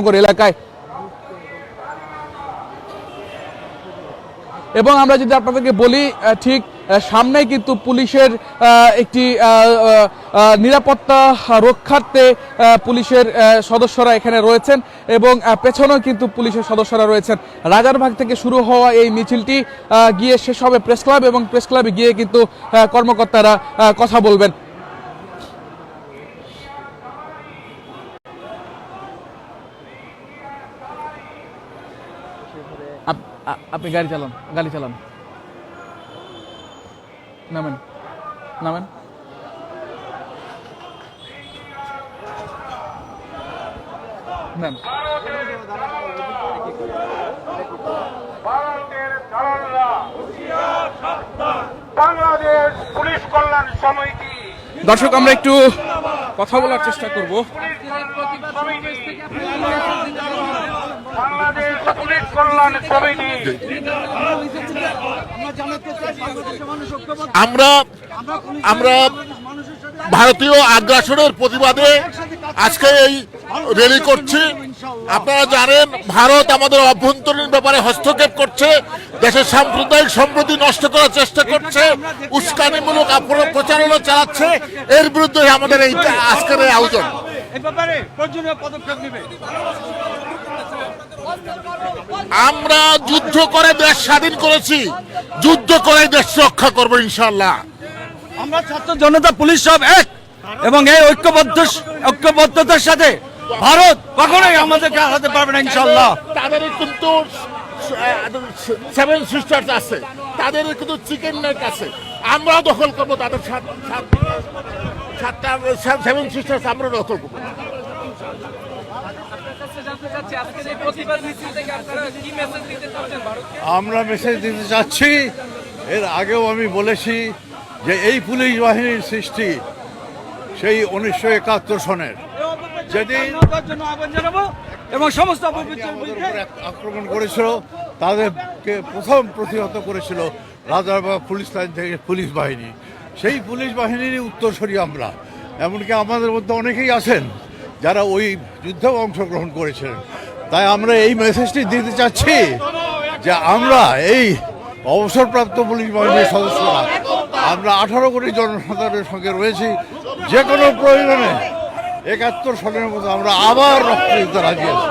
মহানগর এলাকায়। এবং আমরা যদি আপনাদেরকে বলি ঠিক সামনেই কিন্তু পুলিশের একটি নিরাপত্তা রক্ষার্থে পুলিশের সদস্যরা এখানে রয়েছেন এবং পেছনেও কিন্তু পুলিশের সদস্যরা রয়েছেন। রাজারবাগ থেকে শুরু হওয়া এই মিছিলটি গিয়ে শেষ হবে প্রেস ক্লাব এবং প্রেস ক্লাবে গিয়ে কিন্তু কর্মকর্তারা কথা বলবেন। আপনি গাড়ি চালান গাড়ি চালান। নামেন নামেন। নেন। ভারতের দালালরা বাংলাদেশ পুলিশ কল্যাণ সমিতি। দর্শক আমরা একটু কথা বলার চেষ্টা করব। বাংলাদেশ পুলিশ কল্যাণ সমিতি। আমরা আমরা ভারতীয় আগ্রাসনের প্রতিবাদে আজকে এই র্যালি করছি। আপনারা জানেন ভারত আমাদের অভ্যন্তরীণ ব্যাপারে হস্তক্ষেপ করছে দেশের সাম্প্রদায়িক সম্প্রতি নষ্ট করার চেষ্টা করছে উস্কানিমূলক প্রচারণা চালাচ্ছে। এর বিরুদ্ধে আমাদের এই আজকের এই আয়োজন। এই ব্যাপারে প্রয়োজনীয় পদক্ষেপ নেবে। আমরা যুদ্ধ করে দেশ স্বাধীন করেছি। যুদ্ধ করে দেশ রক্ষা করব ইনশাল্লাহ আমরা ছাত্র জনতা পুলিশ সব এক। এবং এই ঐক্যবদ্ধ ঐক্যবদ্ধতার সাথে ভারত কখনোই আমাদেরকে হারাতে পারবে না ইনশাল্লাহ তাদের কিন্তু সেভেন সিস্টার্স আছে। তাদের কিন্তু চিকেন নেক আছে। আমরাও দখল করব তাদের সাত- সাত- সাতটা সেভেন সিস্টার্স আমরা দখল করব। আমরা মেসেজ দিতে চাচ্ছি। এর আগেও আমি বলেছি যে এই পুলিশ বাহিনীর সৃষ্টি সেই উনিশশো একাত্তর সনের। যেদিন এবং সমস্ত আক্রমণ করেছিল তাদেরকে প্রথম প্রতিহত করেছিল রাজারবাগ পুলিশ লাইন থেকে পুলিশ বাহিনী। সেই পুলিশ বাহিনীরই উত্তরসূরি আমরা এমনকি আমাদের মধ্যে অনেকেই আছেন। যারা ওই যুদ্ধে অংশগ্রহণ করেছিলেন। তাই আমরা এই মেসেজটি দিতে চাচ্ছি যে আমরা এই অবসরপ্রাপ্ত পুলিশ বাহিনীর সদস্যরা, আমরা আঠারো কোটি জনসাধারণের সঙ্গে রয়েছি। যে কোনো প্রয়োজনে একাত্তর সালের মতো আমরা আবার রক্ত দিতে রাজি আছি।